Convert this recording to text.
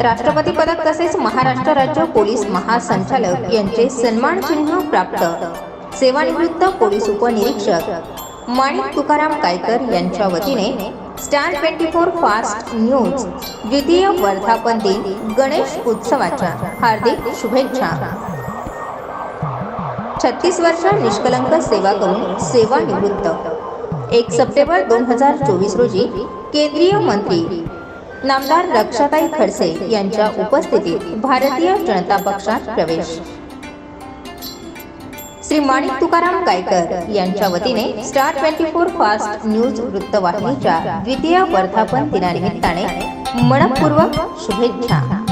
राष्ट्रपती पदक तसेच महाराष्ट्र राज्य पोलीस महासंचालक यांचे सन्मान चिन्ह प्राप्त. सेवानिवृत्त पोलीस उपनिरीक्षक माणिक तुकाराम कायकर यांच्या वतीने star twenty four fast news द्वितीय वर्धापन दिन गणेश उत्सवाच्या हार्दिक शुभेच्छा. छत्तीस वर्ष निष्कलंक सेवा करून सेवानिवृत्त. एक सप्टेंबर दोन हजार चोवीस रोजी केंद्रीय मंत्री नामदार रक्षाताई खडसे यांच्या उपस्थितीत भारतीय जनता पक्षात प्रवेश. श्री माणिक तुकाराम गायकर यांच्या वतीने star twenty four fast news वृत्तवाहिनीच्या द्वितीय वर्धापन दिनानिमित्ताने मनपूर्वक शुभेच्छा.